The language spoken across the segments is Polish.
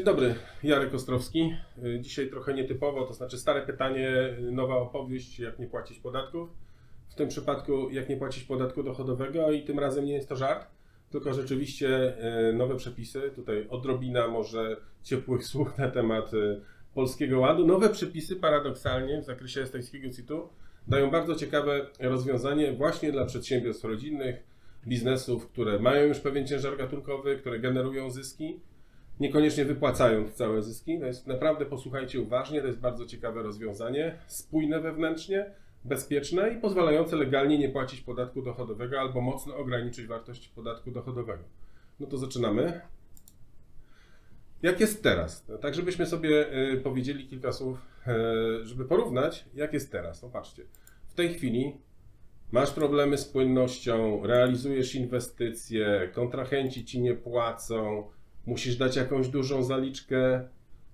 Dzień dobry, Jarek Ostrowski. Dzisiaj trochę nietypowo, to znaczy stare pytanie, nowa opowieść, jak nie płacić podatków. W tym przypadku, jak nie płacić podatku dochodowego i tym razem nie jest to żart, tylko rzeczywiście y, nowe przepisy. Tutaj odrobina może ciepłych słów na temat y, Polskiego Ładu. Nowe przepisy paradoksalnie w zakresie estońskiego CIT-u dają bardzo ciekawe rozwiązanie właśnie dla przedsiębiorstw rodzinnych, biznesów, które mają już pewien ciężar gatunkowy, które generują zyski niekoniecznie wypłacając całe zyski. To jest naprawdę, posłuchajcie uważnie, to jest bardzo ciekawe rozwiązanie, spójne wewnętrznie, bezpieczne i pozwalające legalnie nie płacić podatku dochodowego albo mocno ograniczyć wartość podatku dochodowego. No to zaczynamy. Jak jest teraz? Tak, żebyśmy sobie y, powiedzieli kilka słów, y, żeby porównać, jak jest teraz. No patrzcie, w tej chwili masz problemy z płynnością, realizujesz inwestycje, kontrahenci ci nie płacą, musisz dać jakąś dużą zaliczkę.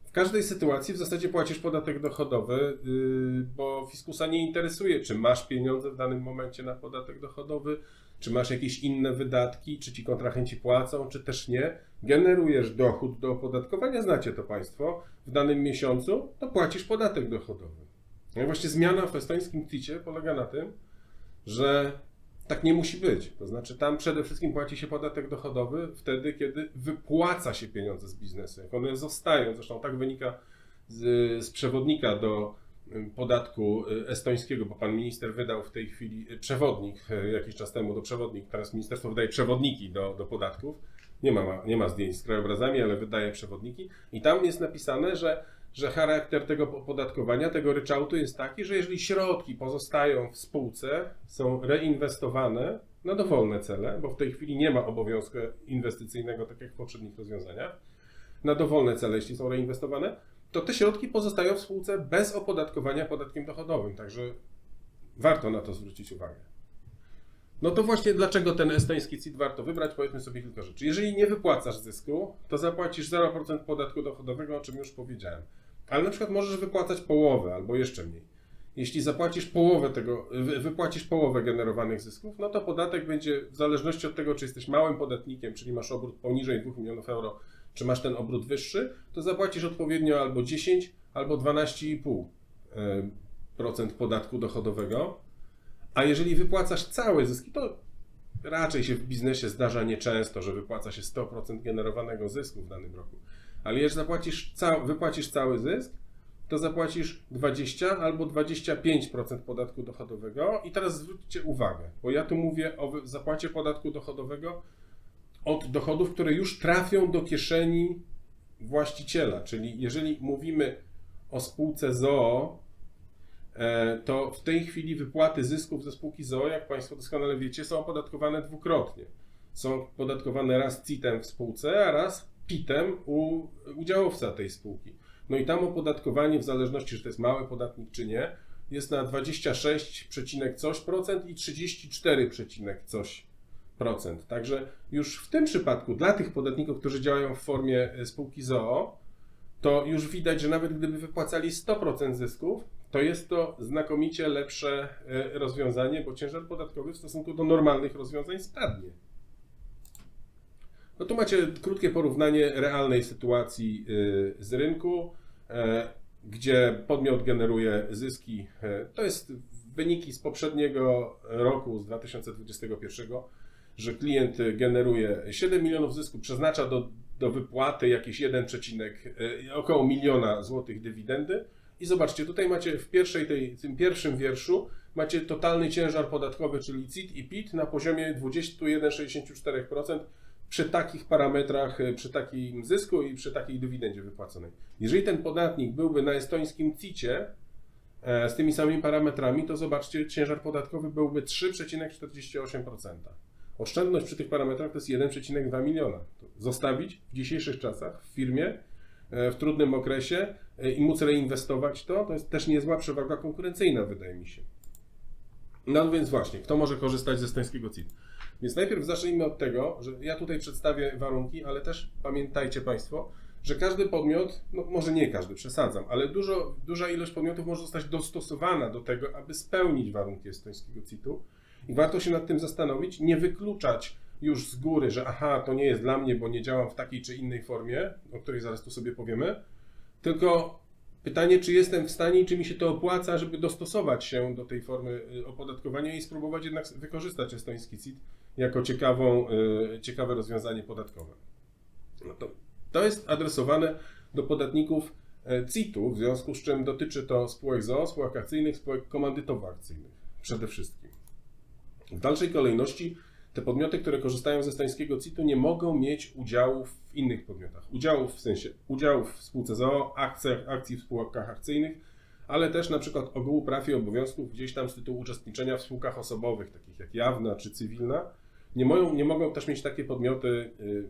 W każdej sytuacji w zasadzie płacisz podatek dochodowy, yy, bo fiskusa nie interesuje, czy masz pieniądze w danym momencie na podatek dochodowy, czy masz jakieś inne wydatki, czy ci kontrahenci płacą, czy też nie. Generujesz dochód do opodatkowania, znacie to Państwo, w danym miesiącu, to płacisz podatek dochodowy. No i właśnie zmiana w estońskim CIT-cie polega na tym, że tak nie musi być. To znaczy, tam przede wszystkim płaci się podatek dochodowy wtedy, kiedy wypłaca się pieniądze z biznesu. Jak one zostają, zresztą tak wynika z, z przewodnika do y, podatku y, estońskiego, bo pan minister wydał w tej chwili y, przewodnik jakiś czas temu do przewodnik, teraz ministerstwo wydaje przewodniki do, do podatków. Nie ma, nie ma zdjęć z krajobrazami, ale wydaje przewodniki. I tam jest napisane, że że charakter tego opodatkowania, tego ryczałtu jest taki, że jeżeli środki pozostają w spółce, są reinwestowane na dowolne cele, bo w tej chwili nie ma obowiązku inwestycyjnego, tak jak w poprzednich rozwiązaniach, na dowolne cele, jeśli są reinwestowane, to te środki pozostają w spółce bez opodatkowania podatkiem dochodowym. Także warto na to zwrócić uwagę. No to właśnie dlaczego ten estoński CIT warto wybrać? Powiedzmy sobie kilka rzeczy. Jeżeli nie wypłacasz zysku, to zapłacisz 0% podatku dochodowego, o czym już powiedziałem. Ale na przykład możesz wypłacać połowę albo jeszcze mniej. Jeśli zapłacisz połowę tego, wy- wypłacisz połowę generowanych zysków, no to podatek będzie w zależności od tego, czy jesteś małym podatnikiem, czyli masz obrót poniżej 2 milionów euro, czy masz ten obrót wyższy, to zapłacisz odpowiednio albo 10, albo 12,5% podatku dochodowego. A jeżeli wypłacasz całe zyski, to raczej się w biznesie zdarza nieczęsto, że wypłaca się 100% generowanego zysku w danym roku. Ale jeżeli zapłacisz ca- wypłacisz cały zysk, to zapłacisz 20 albo 25% podatku dochodowego. I teraz zwróćcie uwagę, bo ja tu mówię o zapłacie podatku dochodowego od dochodów, które już trafią do kieszeni właściciela. Czyli jeżeli mówimy o spółce ZOO, e, to w tej chwili wypłaty zysków ze spółki ZOO, jak Państwo doskonale wiecie, są opodatkowane dwukrotnie. Są opodatkowane raz CIT-em w spółce, a raz PIT-em u udziałowca tej spółki. No i tam opodatkowanie, w zależności, czy to jest mały podatnik, czy nie, jest na 26, przecinek coś procent i 34, przecinek coś procent. Także już w tym przypadku dla tych podatników, którzy działają w formie e, spółki ZOO, to już widać, że nawet gdyby wypłacali 100% zysków, to jest to znakomicie lepsze e, rozwiązanie, bo ciężar podatkowy w stosunku do normalnych rozwiązań spadnie. No tu macie krótkie porównanie realnej sytuacji y, z rynku, e, gdzie podmiot generuje zyski. E, To jest wyniki z poprzedniego roku, z 2021, że klient generuje 7 milionów zysku, przeznacza do, do wypłaty jakieś 1, e, około miliona złotych dywidendy. I zobaczcie, tutaj macie w pierwszej tej, tym pierwszym wierszu macie totalny ciężar podatkowy, czyli CIT i PIT na poziomie 21,64% przy takich parametrach, e, przy takim zysku i przy takiej dywidendzie wypłaconej. Jeżeli ten podatnik byłby na estońskim CIT-cie e, z tymi samymi parametrami, to zobaczcie, ciężar podatkowy byłby 3,48%. Oszczędność przy tych parametrach to jest 1,2 miliona. Zostawić w dzisiejszych czasach w firmie e, w trudnym okresie e, i móc reinwestować to, to jest też niezła przewaga konkurencyjna, wydaje mi się. No więc właśnie, kto może korzystać ze estońskiego CIT? Więc najpierw zacznijmy od tego, że ja tutaj przedstawię warunki, ale też pamiętajcie Państwo, że każdy podmiot, no może nie każdy, przesadzam, ale dużo, duża ilość podmiotów może zostać dostosowana do tego, aby spełnić warunki estońskiego CIT-u. I warto się nad tym zastanowić, nie wykluczać już z góry, że aha, to nie jest dla mnie, bo nie działam w takiej czy innej formie, o której zaraz tu sobie powiemy, tylko pytanie, czy jestem w stanie i czy mi się to opłaca, żeby dostosować się do tej formy y, opodatkowania i spróbować jednak wykorzystać estoński CIT jako ciekawą, y, ciekawe rozwiązanie podatkowe. No to, to jest adresowane do podatników e, CIT-u, w związku z czym dotyczy to spółek ZOO, spółek akcyjnych, spółek komandytowo-akcyjnych przede wszystkim. W dalszej kolejności te podmioty, które korzystają ze estońskiego CIT-u nie mogą mieć udziałów w innych podmiotach. Udziałów w sensie udziałów w spółce ZOO, akcjach, akcji w spółkach akcyjnych, ale też na przykład ogółu praw i obowiązków gdzieś tam z tytułu uczestniczenia w spółkach osobowych, takich jak jawna czy cywilna. Nie, moją, nie mogą też mieć takie podmioty y,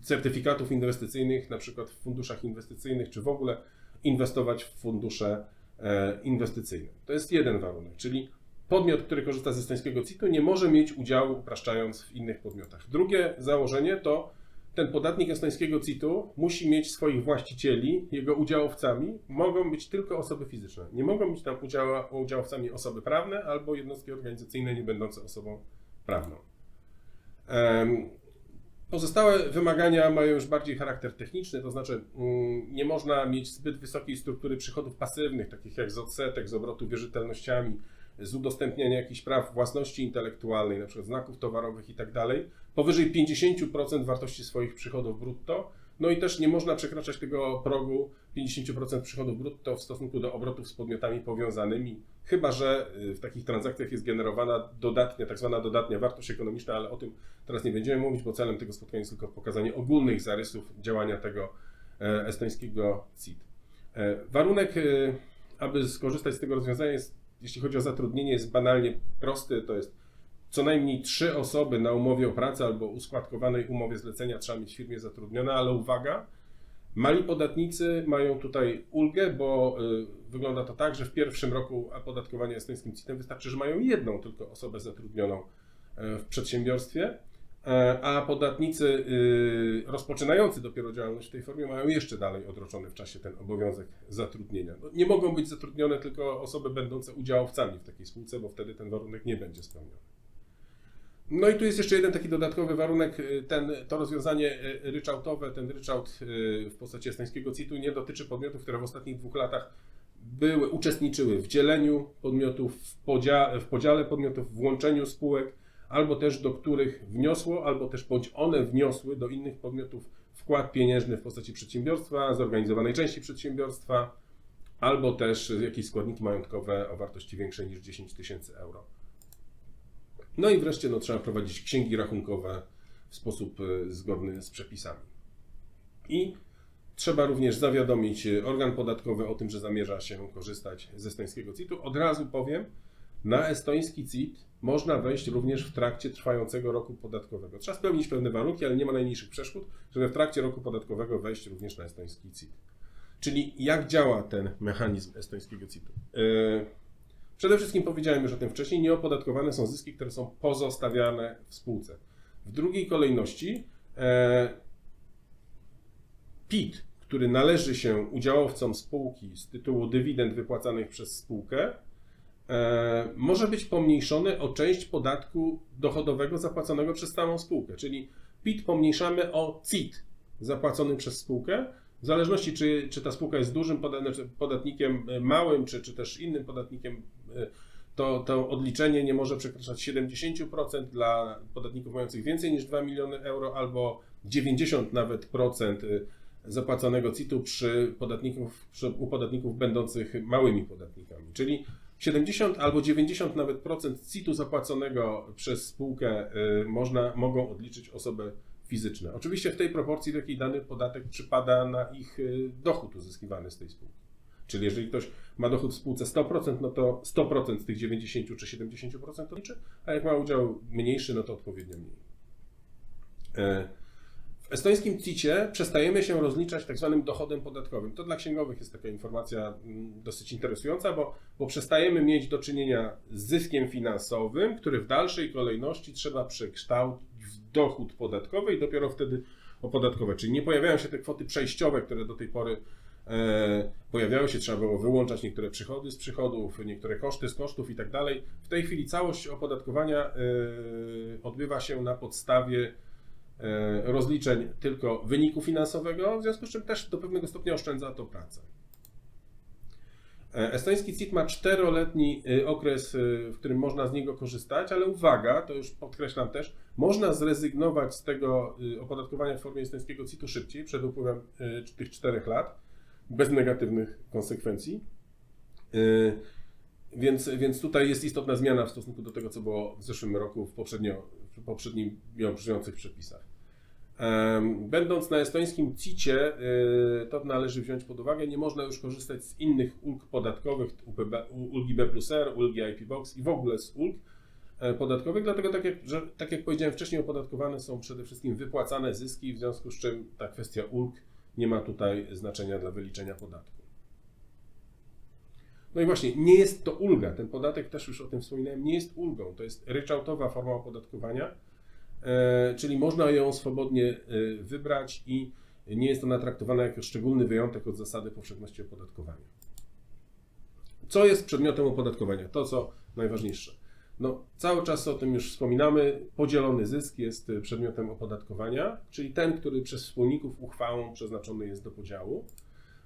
certyfikatów inwestycyjnych, na przykład w funduszach inwestycyjnych, czy w ogóle inwestować w fundusze e, inwestycyjne. To jest jeden warunek, czyli podmiot, który korzysta z estońskiego CIT-u, nie może mieć udziału, upraszczając, w innych podmiotach. Drugie założenie to ten podatnik estońskiego CIT-u musi mieć swoich właścicieli, jego udziałowcami mogą być tylko osoby fizyczne. Nie mogą być tam udziała, udziałowcami osoby prawne albo jednostki organizacyjne nie będące osobą prawną. Pozostałe wymagania mają już bardziej charakter techniczny, to znaczy mm, nie można mieć zbyt wysokiej struktury przychodów pasywnych, takich jak z odsetek, z obrotu wierzytelnościami, z udostępniania jakichś praw własności intelektualnej, na przykład znaków towarowych i tak dalej, powyżej 50% wartości swoich przychodów brutto. No i też nie można przekraczać tego progu 50% przychodów brutto w stosunku do obrotów z podmiotami powiązanymi, chyba że y, w takich transakcjach jest generowana dodatnia, tak zwana dodatnia wartość ekonomiczna, ale o tym teraz nie będziemy mówić, bo celem tego spotkania jest tylko pokazanie ogólnych zarysów działania tego e, estońskiego CIT. E, Warunek, e, aby skorzystać z tego rozwiązania jest, jeśli chodzi o zatrudnienie, jest banalnie prosty, to jest co najmniej trzy osoby na umowie o pracę albo uskładkowanej umowie zlecenia trzeba mieć w firmie zatrudnione, ale uwaga, mali podatnicy mają tutaj ulgę, bo y, wygląda to tak, że w pierwszym roku opodatkowania estońskim CIT-em wystarczy, że mają jedną tylko osobę zatrudnioną y, w przedsiębiorstwie, a podatnicy y, rozpoczynający dopiero działalność w tej formie mają jeszcze dalej odroczony w czasie ten obowiązek zatrudnienia. No, nie mogą być zatrudnione tylko osoby będące udziałowcami w takiej spółce, bo wtedy ten warunek nie będzie spełniony. No i tu jest jeszcze jeden taki dodatkowy warunek. y, Ten, to rozwiązanie y, ryczałtowe, ten ryczałt w postaci estońskiego CIT-u nie dotyczy podmiotów, które w ostatnich dwóch latach były, uczestniczyły w dzieleniu podmiotów, w, podzia, w podziale podmiotów, w łączeniu spółek, albo też do których wniosło, albo też bądź one wniosły do innych podmiotów wkład pieniężny w postaci przedsiębiorstwa, zorganizowanej części przedsiębiorstwa, albo też jakieś składniki majątkowe o wartości większej niż 10 tysięcy euro. No i wreszcie no, trzeba prowadzić księgi rachunkowe w sposób y, zgodny z przepisami. I trzeba również zawiadomić y, organ podatkowy o tym, że zamierza się korzystać z estońskiego CIT-u. Od razu powiem, na estoński CIT można wejść również w trakcie trwającego roku podatkowego. Trzeba spełnić pewne warunki, ale nie ma najmniejszych przeszkód, żeby w trakcie roku podatkowego wejść również na estoński CIT. Czyli jak działa ten mechanizm estońskiego CIT-u? Yy, Przede wszystkim powiedziałem już o tym wcześniej, nieopodatkowane są zyski, które są pozostawiane w spółce. W drugiej kolejności e, PIT, który należy się udziałowcom spółki z tytułu dywidend wypłacanych przez spółkę, e, może być pomniejszony o część podatku dochodowego zapłaconego przez samą spółkę. Czyli PIT pomniejszamy o CIT zapłacony przez spółkę, w zależności, czy, czy ta spółka jest dużym poda- podatnikiem e, małym, czy, czy też innym podatnikiem, e, to, to odliczenie nie może przekraczać 70% dla podatników mających więcej niż 2 miliony euro, albo 90 nawet procent e, zapłaconego CIT-u przy przy, u podatników będących małymi podatnikami. Czyli 70 albo 90 nawet procent CIT-u zapłaconego przez spółkę y, można, mogą odliczyć osoby fizyczne. Oczywiście w tej proporcji taki dany podatek przypada na ich y, dochód uzyskiwany z tej spółki. Czyli jeżeli ktoś ma dochód w spółce 100%, no to 100% z tych 90 czy 70% to liczy, a jak ma udział mniejszy, no to odpowiednio mniej. W estońskim CIT-cie przestajemy się rozliczać tak zwanym dochodem podatkowym. To dla księgowych jest taka informacja mm, dosyć interesująca, bo, bo przestajemy mieć do czynienia z zyskiem finansowym, który w dalszej kolejności trzeba przekształcić w dochód podatkowy i dopiero wtedy opodatkowe. Czyli nie pojawiają się te kwoty przejściowe, które do tej pory E, Pojawiały się, trzeba było wyłączać niektóre przychody z przychodów, niektóre koszty z kosztów i tak dalej. W tej chwili całość opodatkowania e, odbywa się na podstawie rozliczeń tylko wyniku finansowego, w związku z czym też do pewnego stopnia oszczędza to pracę. E, Estoński CIT ma czteroletni y, okres, w którym można z niego korzystać, ale uwaga, to już podkreślam też, można zrezygnować z tego opodatkowania w formie estońskiego CIT-u szybciej, przed upływem tych czterech lat, bez negatywnych konsekwencji. Więc, więc tutaj jest istotna zmiana w stosunku do tego, co było w zeszłym roku w poprzednio, w poprzednich bieżących przepisach. Będąc na estońskim CIT-cie, y, to należy wziąć pod uwagę, nie można już korzystać z innych ulg podatkowych, ulgi B plus R, ulgi IP Box i w ogóle z ulg e, podatkowych, dlatego tak jak, że, tak jak powiedziałem wcześniej, opodatkowane są przede wszystkim wypłacane zyski, w związku z czym ta kwestia ulg nie ma tutaj znaczenia dla wyliczenia podatku. No i właśnie, nie jest to ulga, ten podatek też już o tym wspominałem, nie jest ulgą, to jest ryczałtowa forma opodatkowania, czyli można ją swobodnie e, wybrać i nie jest ona traktowana jako szczególny wyjątek od zasady powszechności opodatkowania. Co jest przedmiotem opodatkowania? To, co najważniejsze. No, cały czas o tym już wspominamy. Podzielony zysk jest e, przedmiotem opodatkowania, czyli ten, który przez wspólników uchwałą przeznaczony jest do podziału.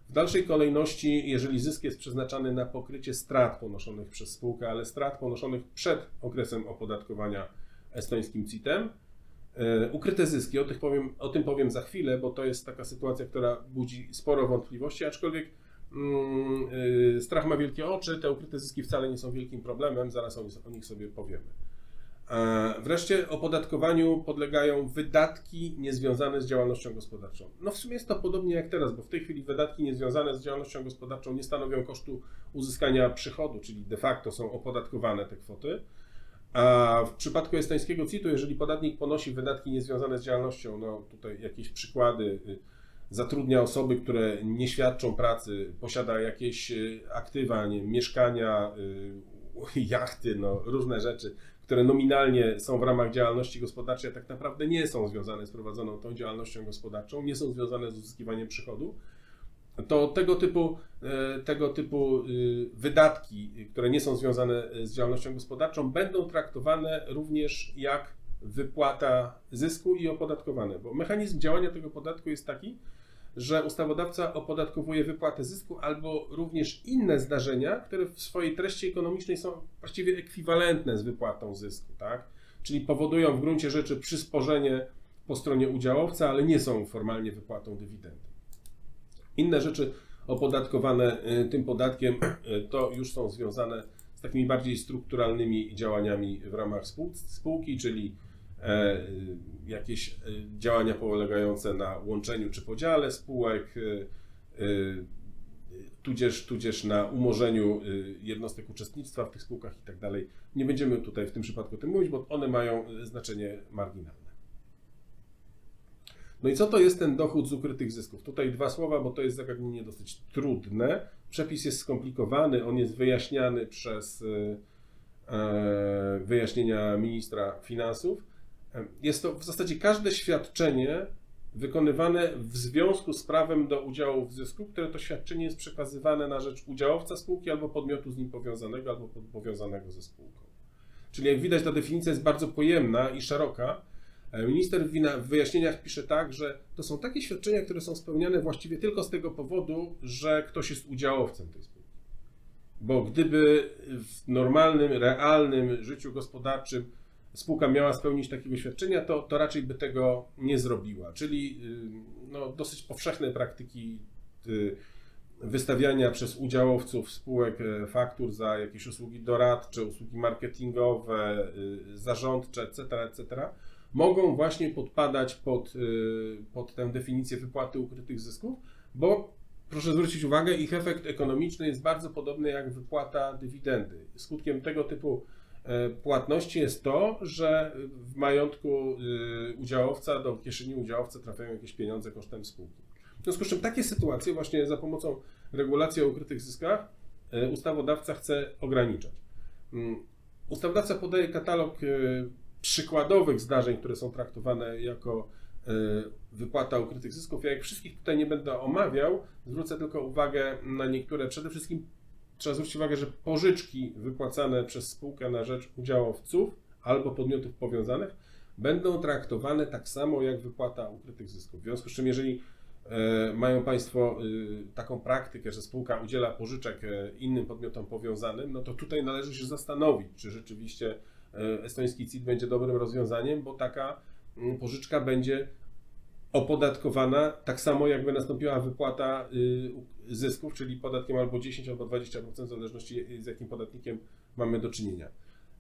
W dalszej kolejności, jeżeli zysk jest przeznaczany na pokrycie strat ponoszonych przez spółkę, ale strat ponoszonych przed okresem opodatkowania estońskim CIT-em, E, Ukryte zyski, o, tych powiem, o tym powiem za chwilę, bo to jest taka sytuacja, która budzi sporo wątpliwości, aczkolwiek mm, y, strach ma wielkie oczy, te ukryte zyski wcale nie są wielkim problemem, zaraz o, o nich sobie powiemy. E, Wreszcie opodatkowaniu podlegają wydatki niezwiązane z działalnością gospodarczą. No w sumie jest to podobnie jak teraz, bo w tej chwili wydatki niezwiązane z działalnością gospodarczą nie stanowią kosztu uzyskania przychodu, czyli de facto są opodatkowane te kwoty. A w przypadku estońskiego CIT-u, jeżeli podatnik ponosi wydatki niezwiązane z działalnością, no tutaj jakieś przykłady, y, zatrudnia osoby, które nie świadczą pracy, posiada jakieś y, aktywa, nie, mieszkania, y, jachty, no różne rzeczy, które nominalnie są w ramach działalności gospodarczej, a tak naprawdę nie są związane z prowadzoną tą działalnością gospodarczą, nie są związane z uzyskiwaniem przychodu, to tego typu, e, tego typu y, wydatki, które nie są związane z działalnością gospodarczą, będą traktowane również jak wypłata zysku i opodatkowane, bo mechanizm działania tego podatku jest taki, że ustawodawca opodatkowuje wypłatę zysku albo również inne zdarzenia, które w swojej treści ekonomicznej są właściwie ekwiwalentne z wypłatą zysku, tak? Czyli powodują w gruncie rzeczy przysporzenie po stronie udziałowca, ale nie są formalnie wypłatą dywidendy. Inne rzeczy opodatkowane y, tym podatkiem y, to już są związane z takimi bardziej strukturalnymi działaniami w ramach spół- spółki, czyli e, y, jakieś działania polegające na łączeniu czy podziale spółek, tudzież, tudzież na umorzeniu jednostek uczestnictwa w tych spółkach i tak dalej. Nie będziemy tutaj w tym przypadku o tym mówić, bo one mają znaczenie marginalne. No i co to jest ten dochód z ukrytych zysków? Tutaj dwa słowa, bo to jest zagadnienie dosyć trudne. Przepis jest skomplikowany, on jest wyjaśniany przez y, e, wyjaśnienia ministra finansów. E, Jest to w zasadzie każde świadczenie wykonywane w związku z prawem do udziału w zysku, które to świadczenie jest przekazywane na rzecz udziałowca spółki albo podmiotu z nim powiązanego, albo powiązanego ze spółką. Czyli jak widać, ta definicja jest bardzo pojemna i szeroka. E, Minister w wyjaśnieniach pisze tak, że to są takie świadczenia, które są spełniane właściwie tylko z tego powodu, że ktoś jest udziałowcem tej spółki. Bo gdyby w normalnym, realnym życiu gospodarczym spółka miała spełnić takiego świadczenia, to, to raczej by tego nie zrobiła. Czyli y, no, dosyć powszechne praktyki y, wystawiania przez udziałowców spółek e, faktur za jakieś usługi doradcze, usługi marketingowe, y, zarządcze, etc., etc., mogą właśnie podpadać pod, y, pod tę definicję wypłaty ukrytych zysków, bo proszę zwrócić uwagę, ich efekt ekonomiczny jest bardzo podobny jak wypłata dywidendy. Skutkiem tego typu e, płatności jest to, że w majątku y, udziałowca do kieszeni udziałowca trafiają jakieś pieniądze kosztem spółki. W związku z czym takie sytuacje właśnie za pomocą regulacji o ukrytych zyskach e, ustawodawca chce ograniczać. Mm, Ustawodawca podaje katalog e, przykładowych zdarzeń, które są traktowane jako wypłata ukrytych zysków. Ja jak wszystkich tutaj nie będę omawiał, zwrócę tylko uwagę na niektóre. Przede wszystkim trzeba zwrócić uwagę, że pożyczki wypłacane przez spółkę na rzecz udziałowców albo podmiotów powiązanych będą traktowane tak samo jak wypłata ukrytych zysków. W związku z czym, jeżeli e, mają Państwo e, taką praktykę, że spółka udziela pożyczek e, innym podmiotom powiązanym, no to tutaj należy się zastanowić, czy rzeczywiście estoński CIT będzie dobrym rozwiązaniem, bo taka mm, pożyczka będzie opodatkowana tak samo, jakby nastąpiła wypłata y, zysków, czyli podatkiem albo 10 albo 20%, w zależności z jakim podatnikiem mamy do czynienia.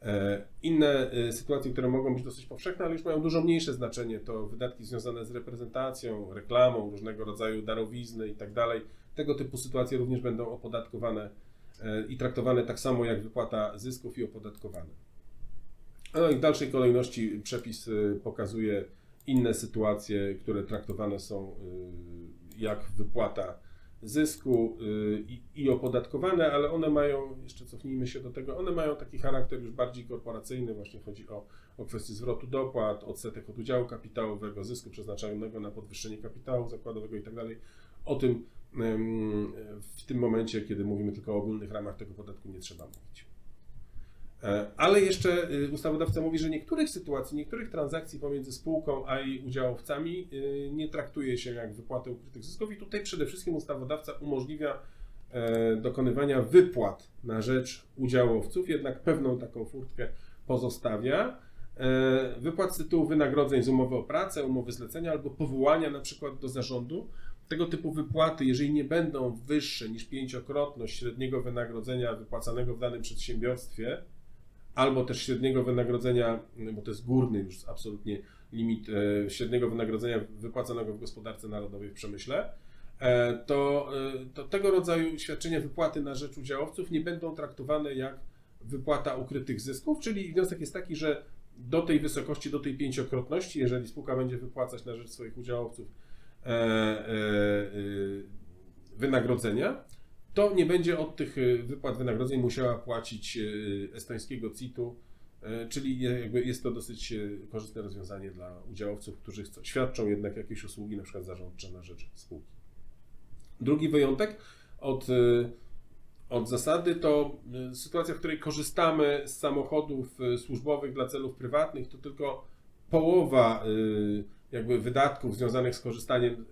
E, inne y, sytuacje, które mogą być dosyć powszechne, ale już mają dużo mniejsze znaczenie, to wydatki związane z reprezentacją, reklamą, różnego rodzaju darowizny i tak dalej. Tego typu sytuacje również będą opodatkowane e, i traktowane tak samo jak wypłata zysków i opodatkowane. No i w dalszej kolejności przepis y, pokazuje inne sytuacje, które traktowane są jak wypłata zysku y, i, i opodatkowane, ale one mają, jeszcze cofnijmy się do tego, one mają taki charakter już bardziej korporacyjny, właśnie chodzi o, o kwestię zwrotu dopłat, odsetek od udziału kapitałowego, zysku przeznaczonego na podwyższenie kapitału zakładowego itd. Tak o tym w tym momencie, kiedy mówimy tylko o ogólnych ramach tego podatku, nie trzeba mówić. E, ale jeszcze y, ustawodawca mówi, że niektórych sytuacji, niektórych transakcji pomiędzy spółką a jej udziałowcami y, nie traktuje się jak wypłatę ukrytych zysków i tutaj przede wszystkim ustawodawca umożliwia e, dokonywania wypłat na rzecz udziałowców, jednak pewną taką furtkę pozostawia. E, wypłat z tytułu wynagrodzeń z umowy o pracę, umowy zlecenia albo powołania na przykład do zarządu. Tego typu wypłaty, jeżeli nie będą wyższe niż pięciokrotność średniego wynagrodzenia wypłacanego w danym przedsiębiorstwie, albo też średniego wynagrodzenia, bo to jest górny już absolutnie limit e, średniego wynagrodzenia wypłacanego w gospodarce narodowej w przemyśle, e, to, e, to tego rodzaju świadczenia wypłaty na rzecz udziałowców nie będą traktowane jak wypłata ukrytych zysków, czyli wniosek jest taki, że do tej wysokości, do tej pięciokrotności, jeżeli spółka będzie wypłacać na rzecz swoich udziałowców wynagrodzenia, to nie będzie od tych y, wypłat wynagrodzeń musiała płacić y, estońskiego CIT-u, y, czyli jest to dosyć korzystne rozwiązanie dla udziałowców, którzy świadczą jednak jakieś usługi, na przykład zarządcze na rzecz spółki. Drugi wyjątek od, od zasady to sytuacja, w której korzystamy z samochodów służbowych dla celów prywatnych, to tylko połowa jakby wydatków związanych z korzystaniem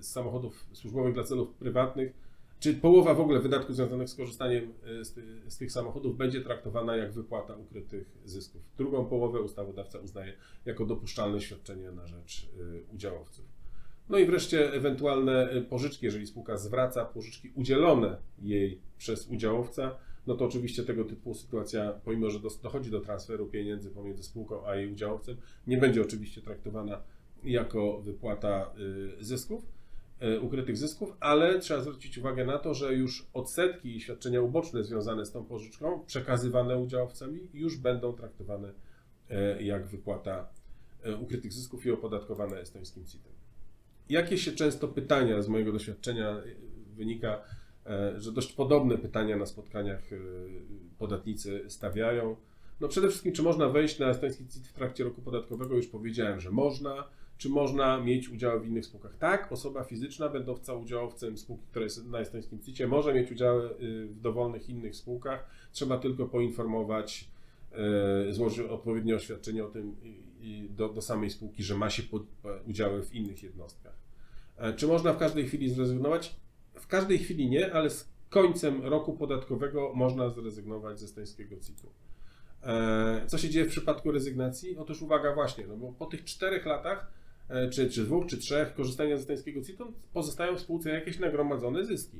z samochodów służbowych dla celów prywatnych czy połowa w ogóle wydatków związanych z korzystaniem e, z, z, tych samochodów będzie traktowana jak wypłata ukrytych zysków. Drugą połowę ustawodawca uznaje jako dopuszczalne świadczenie na rzecz e, udziałowców. No i wreszcie ewentualne e, pożyczki, jeżeli spółka zwraca pożyczki udzielone jej przez udziałowca, no to oczywiście tego typu sytuacja, pomimo że dochodzi do transferu pieniędzy pomiędzy spółką a jej udziałowcem, nie będzie oczywiście traktowana jako wypłata zysków ukrytych zysków, ale trzeba zwrócić uwagę na to, że już odsetki i świadczenia uboczne związane z tą pożyczką, przekazywane udziałowcami, już będą traktowane e, jak wypłata e, ukrytych zysków i opodatkowane estońskim CIT-em. Jakie się często pytania z mojego doświadczenia wynika, że dość podobne pytania na spotkaniach podatnicy stawiają. No przede wszystkim, czy można wejść na estoński CIT w trakcie roku podatkowego? Już powiedziałem, że można czy można mieć udział w innych spółkach. Tak, osoba fizyczna, będąca udziałowcem spółki, która jest na estońskim CIT-ie, może mieć udziały y, w dowolnych innych spółkach. Trzeba tylko poinformować, y, złożyć odpowiednie oświadczenie o tym do, do samej spółki, że ma się udziały w innych jednostkach. E, czy można w każdej chwili zrezygnować? W każdej chwili nie, ale z końcem roku podatkowego można zrezygnować ze estońskiego CIT-u. E, co się dzieje w przypadku rezygnacji? Otóż uwaga właśnie, no bo po tych czterech latach E, czy, czy dwóch, czy trzech korzystania z estońskiego CIT-u, pozostają w spółce jakieś nagromadzone zyski.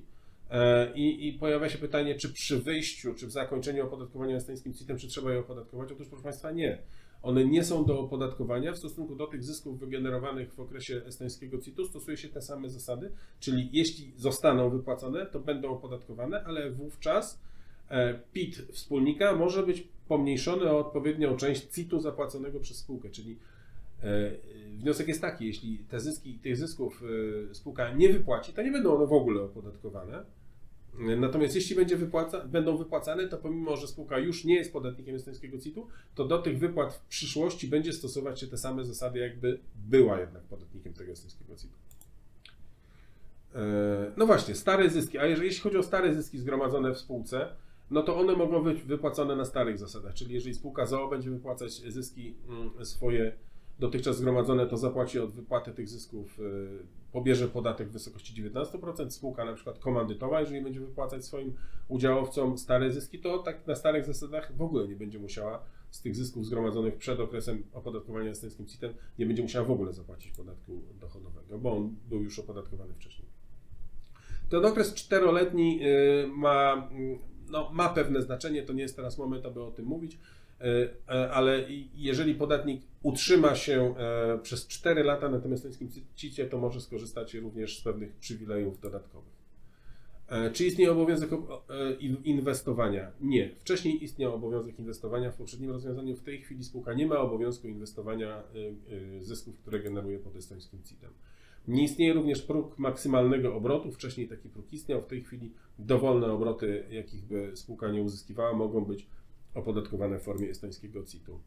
E, I, I, pojawia się pytanie, czy przy wyjściu, czy w zakończeniu opodatkowania estońskim CIT-em, czy trzeba je opodatkować? Otóż, proszę Państwa, nie. One nie są do opodatkowania. W stosunku do tych zysków wygenerowanych w okresie estońskiego CIT-u stosuje się te same zasady, czyli jeśli zostaną wypłacone, to będą opodatkowane, ale wówczas e, PIT wspólnika może być pomniejszony o odpowiednią część CIT-u zapłaconego przez spółkę, czyli E, wniosek jest taki, jeśli te zyski, tych zysków e, spółka nie wypłaci, to nie będą one w ogóle opodatkowane. Natomiast jeśli będzie wypłaca, będą wypłacane, to pomimo, że spółka już nie jest podatnikiem estońskiego CIT-u, to do tych wypłat w przyszłości będzie stosować się te same zasady, jakby była jednak podatnikiem tego estońskiego CIT-u. E, No właśnie, stare zyski. A jeżeli jeśli chodzi o stare zyski zgromadzone w spółce, no to one mogą być wypłacone na starych zasadach. Czyli jeżeli spółka ZOO będzie wypłacać zyski mm, swoje dotychczas zgromadzone, to zapłaci od wypłaty tych zysków, y, pobierze podatek w wysokości 19%. Spółka na przykład komandytowa, jeżeli będzie wypłacać swoim udziałowcom stare zyski, to tak na starych zasadach w ogóle nie będzie musiała z tych zysków zgromadzonych przed okresem opodatkowania estońskim CIT-em, nie będzie musiała w ogóle zapłacić podatku dochodowego, bo on był już opodatkowany wcześniej. Ten okres czteroletni y, ma, mm, no, ma pewne znaczenie, to nie jest teraz moment, aby o tym mówić, ale i- jeżeli podatnik utrzyma się e, przez 4 lata na tym estońskim CIT-cie, to może skorzystać również z pewnych przywilejów dodatkowych. E, Czy istnieje obowiązek e, inwestowania? Nie. Wcześniej istniał obowiązek inwestowania w poprzednim rozwiązaniu. W tej chwili spółka nie ma obowiązku inwestowania e, e, zysków, które generuje pod estońskim CIT-em. Nie istnieje również próg maksymalnego obrotu. Wcześniej taki próg istniał. W tej chwili dowolne obroty, jakich by spółka nie uzyskiwała, mogą być opodatkowane w formie estońskiego CIT-u.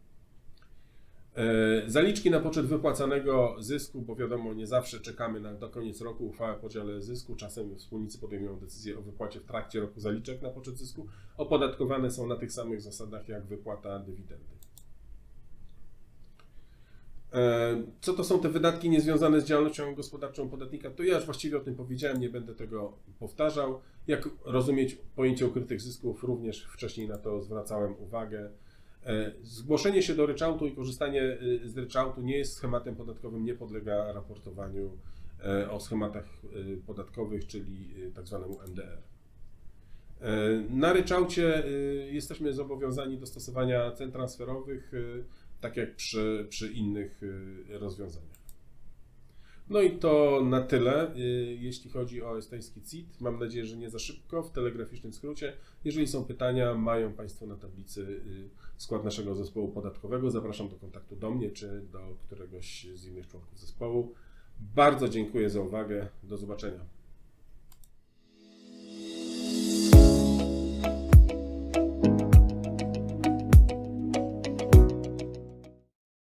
E, Zaliczki na poczet wypłacanego zysku, bo wiadomo, nie zawsze czekamy na do koniec roku uchwałę o podziale zysku. Czasem wspólnicy podejmują decyzję o wypłacie w trakcie roku zaliczek na poczet zysku. Opodatkowane są na tych samych zasadach jak wypłata dywidendy. E, Co to są te wydatki niezwiązane z działalnością gospodarczą podatnika? To ja już właściwie o tym powiedziałem, nie będę tego powtarzał. Jak rozumieć pojęcie ukrytych zysków, również wcześniej na to zwracałem uwagę. E, Zgłoszenie się do ryczałtu i korzystanie y, z ryczałtu nie jest schematem podatkowym, nie podlega raportowaniu e, o schematach podatkowych, czyli tak zwanemu MDR. E, Na ryczałcie jesteśmy zobowiązani do stosowania cen transferowych, tak jak przy, przy innych y, rozwiązaniach. No i to na tyle, y, jeśli chodzi o estoński CIT. Mam nadzieję, że nie za szybko, w telegraficznym skrócie. Jeżeli są pytania, mają Państwo na tablicy y, skład naszego zespołu podatkowego. Zapraszam do kontaktu do mnie czy do któregoś z innych członków zespołu. Bardzo dziękuję za uwagę. Do zobaczenia.